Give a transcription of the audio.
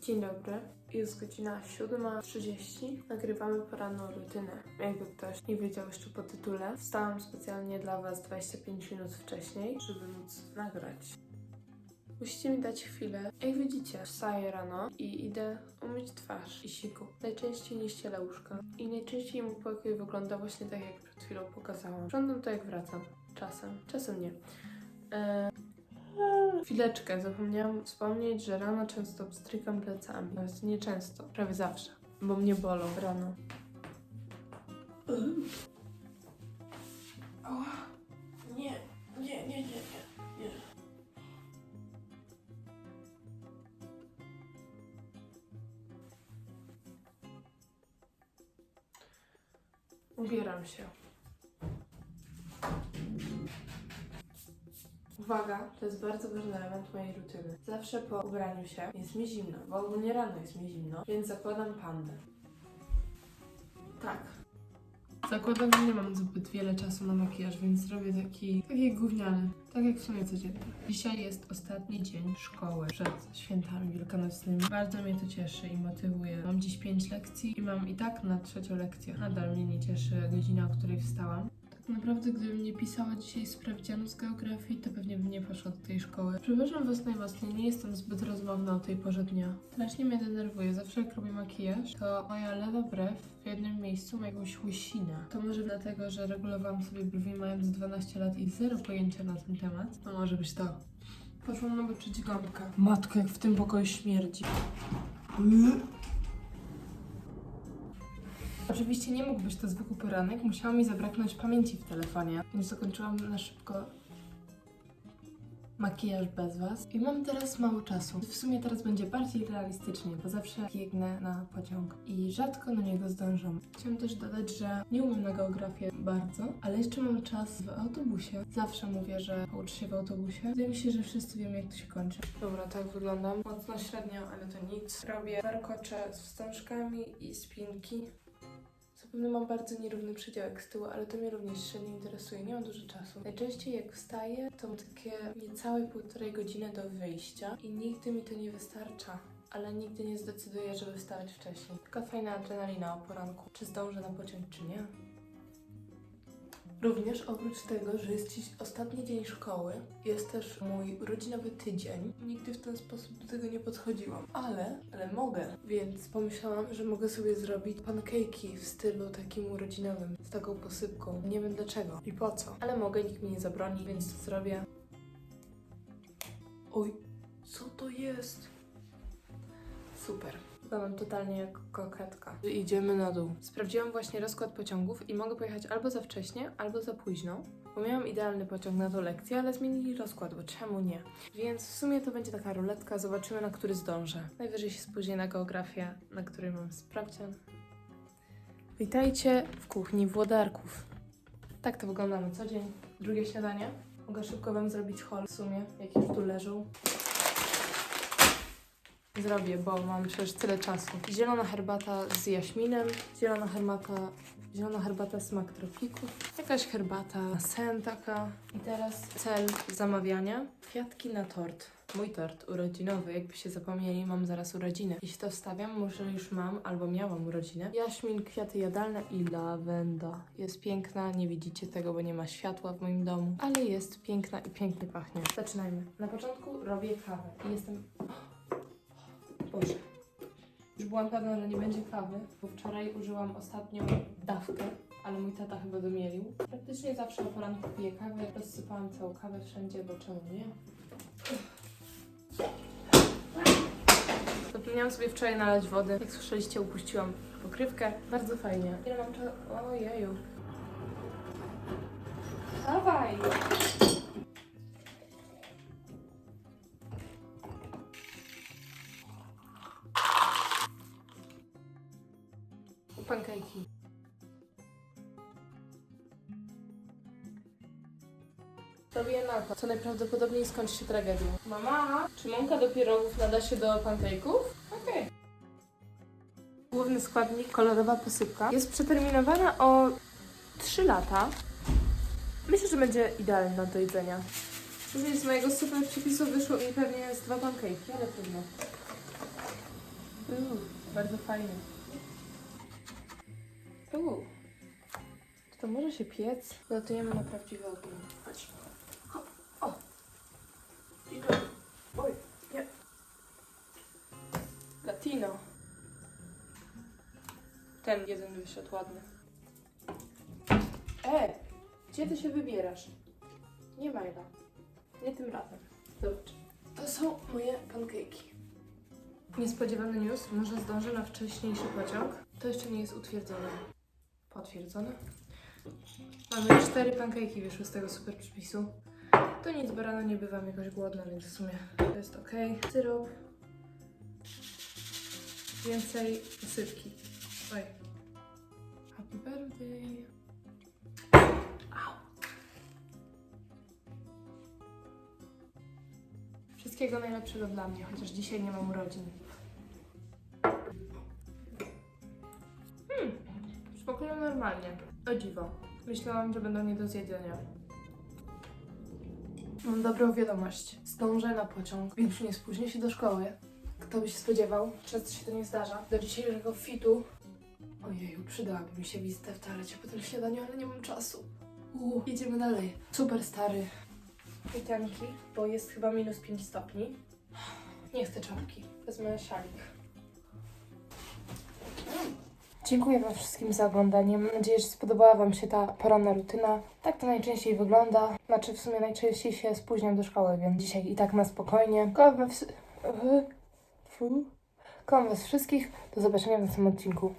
Dzień dobry. Jest godzina 7.30. Nagrywamy poranną rutynę. Jakby ktoś nie wiedział jeszcze po tytule, wstałam specjalnie dla Was 25 minut wcześniej, żeby móc nagrać. Musicie mi dać chwilę. Jak widzicie, wstaję rano i idę umyć twarz i siku. Najczęściej nie ścielę łóżka. I najczęściej mój pokój wygląda właśnie tak, jak przed chwilą pokazałam. Wyglądam to, jak wracam. Czasem. Czasem nie. E, Chwileczkę, zapomniałam wspomnieć, że rano często pstrykam plecami. Nawet nie często, prawie zawsze, bo mnie bolą rano. Nie, nie, nie, nie, nie, nie. Ubieram się. Uwaga, to jest bardzo ważny element mojej rutyny. Zawsze po ubraniu się jest mi zimno, bo ogólnie rano jest mi zimno, więc zakładam pandę. Tak. Zakładam, że nie mam zbyt wiele czasu na makijaż, więc zrobię taki, taki gówniany, tak jak w sumie codziennie. Dzisiaj jest ostatni dzień szkoły przed świętami wielkanocnymi. Bardzo mnie to cieszy i motywuje. Mam dziś pięć lekcji i mam i tak na trzecią lekcję. Nadal mnie nie cieszy godzina, o której wstałam. Naprawdę, gdybym nie pisała dzisiaj sprawdzianu z geografii, to pewnie bym nie poszła do tej szkoły. Przepraszam was najmocniej, nie jestem zbyt rozmowna o tej porze dnia. Strasznie mnie denerwuje. Zawsze jak robię makijaż, to moja lewa brew w jednym miejscu ma jakąś łysinę. To może dlatego, że regulowałam sobie brwi mając 12 lat i zero pojęcia na ten temat. To może być to. Poszłam naboczyć gąbkę. Matko, jak w tym pokoju śmierdzi. Oczywiście nie mógł być to zwykły poranek, musiało mi zabraknąć pamięci w telefonie, więc zakończyłam na szybko makijaż bez Was. I mam teraz mało czasu. W sumie teraz będzie bardziej realistycznie, bo zawsze biegnę na pociąg i rzadko na niego zdążam. Chciałam też dodać, że nie umiem na geografię bardzo, ale jeszcze mam czas w autobusie. Zawsze mówię, że uczę się w autobusie. Wydaje mi się, że wszyscy wiemy, jak to się kończy. Dobra, tak wyglądam. Mocno średnio, ale to nic. Robię warkocze z wstążkami i spinki. Zapewne mam bardzo nierówny przedziałek z tyłu, ale to mnie również średnio interesuje. Nie mam dużo czasu. Najczęściej jak wstaję, to mam takie niecałe półtorej godziny do wyjścia i nigdy mi to nie wystarcza. Ale nigdy nie zdecyduję, żeby wstawać wcześniej. Taka fajna adrenalina o poranku. Czy zdążę na pociąg, czy nie? Również oprócz tego, że jest dziś ostatni dzień szkoły, jest też mój urodzinowy tydzień. Nigdy w ten sposób do tego nie podchodziłam, ale, ale mogę, więc pomyślałam, że mogę sobie zrobić pancake'i w stylu takim urodzinowym, z taką posypką. Nie wiem dlaczego i po co, ale mogę, nikt mi nie zabroni, więc to zrobię. Oj, co to jest? Super. Wyglądam totalnie jak koketka. Idziemy na dół. Sprawdziłam właśnie rozkład pociągów i mogę pojechać albo za wcześnie, albo za późno. Bo miałam idealny pociąg na tą lekcję, ale zmienili rozkład, bo czemu nie? Więc w sumie to będzie taka ruletka, zobaczymy na który zdążę. Najwyżej się spóźnię na geografię, na której mam sprawdzian. Witajcie w kuchni Włodarków. Tak to wygląda na co dzień. Drugie śniadanie. Mogę szybko Wam zrobić hol w sumie, jak już tu leżą. Zrobię, bo mam przecież tyle czasu. Zielona herbata z jaśminem, zielona herbata, zielona herbata smak tropików, jakaś herbata sen taka. I teraz cel zamawiania. Kwiatki na tort. Mój tort urodzinowy, jakby się zapomnieli, mam zaraz urodziny. Jeśli to wstawiam, może już mam albo miałam urodziny. Jaśmin, kwiaty jadalne i lawenda. Jest piękna, nie widzicie tego, bo nie ma światła w moim domu, ale jest piękna i pięknie pachnie. Zaczynajmy. Na początku robię kawę i jestem Boże. Już byłam pewna, że nie będzie kawy, bo wczoraj użyłam ostatnią dawkę, ale mój tata chyba domielił. Praktycznie zawsze o poranku piję kawę. Rozsypałam całą kawę wszędzie, bo czemu nie? Zapomniałam sobie wczoraj nalać wody. Jak słyszeliście, upuściłam pokrywkę. Bardzo fajnie. Ile mam czasu? Ojeju. Dawaj! Pankejki. Robię napad, co najprawdopodobniej skończy się tragedią. Mama, czy mąka do pierogów nada się do pankejków? Okej. Główny składnik, kolorowa posypka, jest przeterminowana o 3 lata. Myślę, że będzie idealna do jedzenia. Później z mojego super przepisu wyszło mi pewnie z dwa pankejki, ale trudno. Uuu, bardzo fajnie. Uuu. Czy to może się piec? Latujemy na prawdziwy ogień. Chodź. Hop. O. Oj, nie. Latino. Ten jeden wyszedł ładny. E, gdzie ty się wybierasz? Nie Majla. Nie tym razem. Zobacz. To są moje pankejki. Niespodziewany news. Może zdążę na wcześniejszy pociąg. To jeszcze nie jest utwierdzone. Potwierdzone. Mamy cztery pankejki wyszły z tego super przepisu. To nic, bo rano nie bywam jakoś głodna, więc w sumie to jest ok. Syrop. Więcej posypki. Oj. Happy birthday. Au. Wszystkiego najlepszego dla mnie, chociaż dzisiaj nie mam urodzin. Normalnie. O dziwo. Myślałam, że będą nie do zjedzenia. Mam dobrą wiadomość. Zdążę na pociąg, więc nie spóźnię się do szkoły. Kto by się spodziewał? Często się to nie zdarza. Do dzisiejszego fitu. Ojeju, przydałaby mi się wizyta w toalecie po tym śniadaniu, ale nie mam czasu. Uuu, jedziemy dalej. Super stary. Witanki, bo jest chyba minus 5 stopni. Nie chcę czapki. Wezmę szalik. Dziękuję Wam wszystkim za oglądanie. Mam nadzieję, że spodobała Wam się ta poranna rutyna. Tak to najczęściej wygląda. Znaczy, w sumie najczęściej się spóźniam do szkoły, więc dzisiaj i tak na spokojnie. Kocham Was. Kocham was wszystkich. Do zobaczenia w następnym odcinku.